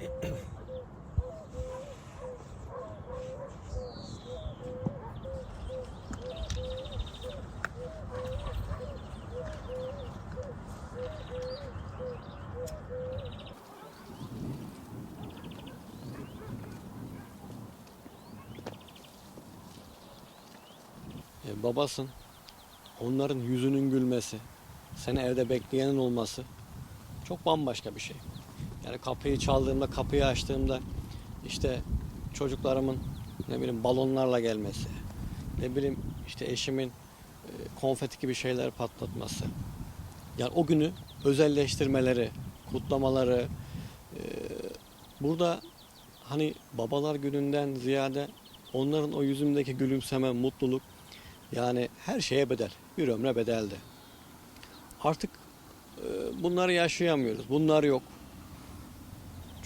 E, babasın. Onların yüzünün gülmesi, seni evde bekleyenin olması çok bambaşka bir şey. Yani kapıyı çaldığımda, kapıyı açtığımda işte çocuklarımın ne bileyim balonlarla gelmesi, ne bileyim işte eşimin e, konfeti gibi şeyler patlatması. Yani o günü özelleştirmeleri, kutlamaları. e, burada hani babalar gününden ziyade onların o yüzündeki gülümseme, mutluluk yani her şeye bedel. Bir ömre bedeldi. Artık e, bunları yaşayamıyoruz. Bunlar yok.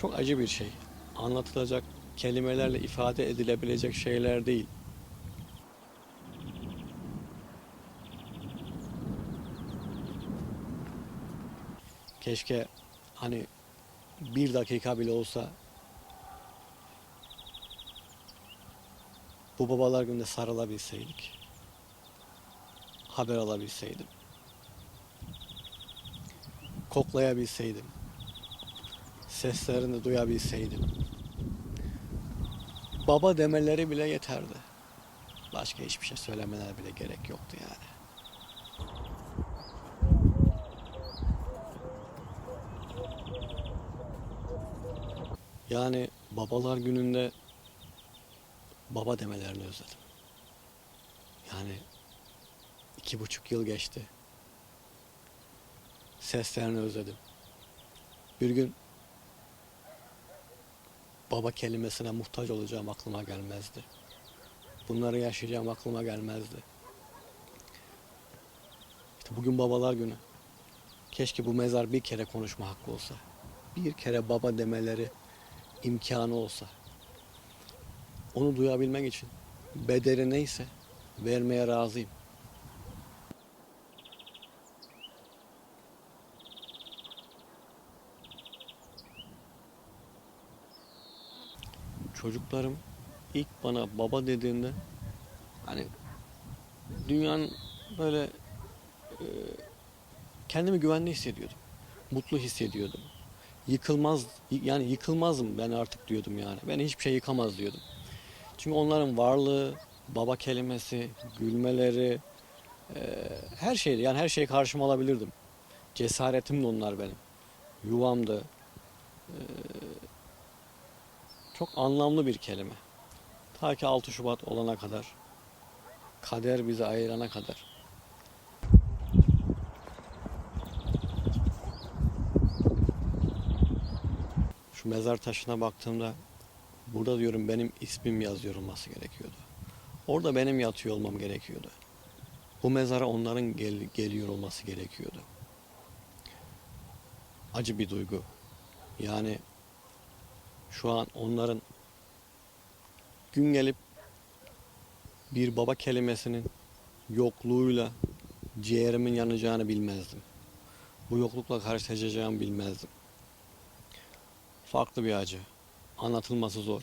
Çok acı bir şey. Anlatılacak, kelimelerle ifade edilebilecek şeyler değil. Keşke hani bir dakika bile olsa bu babalar günde sarılabilseydik. Haber alabilseydim. Koklayabilseydim. Seslerini duyabilseydim. Baba demeleri bile yeterdi. Başka hiçbir şey söylemeler bile gerek yoktu yani. Yani babalar gününde baba demelerini özledim. Yani iki buçuk yıl geçti. Seslerini özledim. Bir gün baba kelimesine muhtaç olacağım aklıma gelmezdi. Bunları yaşayacağım aklıma gelmezdi. İşte bugün babalar günü. Keşke bu mezar bir kere konuşma hakkı olsa. Bir kere baba demeleri imkanı olsa. Onu duyabilmek için bedeli neyse vermeye razıyım. Çocuklarım ilk bana baba dediğinde hani dünyanın böyle e, kendimi güvende hissediyordum. Mutlu hissediyordum. Yıkılmaz yani yıkılmazım ben artık diyordum yani. Beni hiçbir şey yıkamaz diyordum. Çünkü onların varlığı, baba kelimesi, gülmeleri, e, her şeydi. Yani her şeyi karşıma alabilirdim. Cesaretim de onlar benim. Yuvamdı. E, çok anlamlı bir kelime. Ta ki 6 Şubat olana kadar, kader bizi ayırana kadar. Şu mezar taşına baktığımda burada diyorum benim ismim yazıyor olması gerekiyordu. Orada benim yatıyor olmam gerekiyordu. Bu mezara onların gel- geliyor olması gerekiyordu. Acı bir duygu. Yani şu an onların gün gelip bir baba kelimesinin yokluğuyla ciğerimin yanacağını bilmezdim. Bu yoklukla karşılaşacağımı bilmezdim. Farklı bir acı. Anlatılması zor.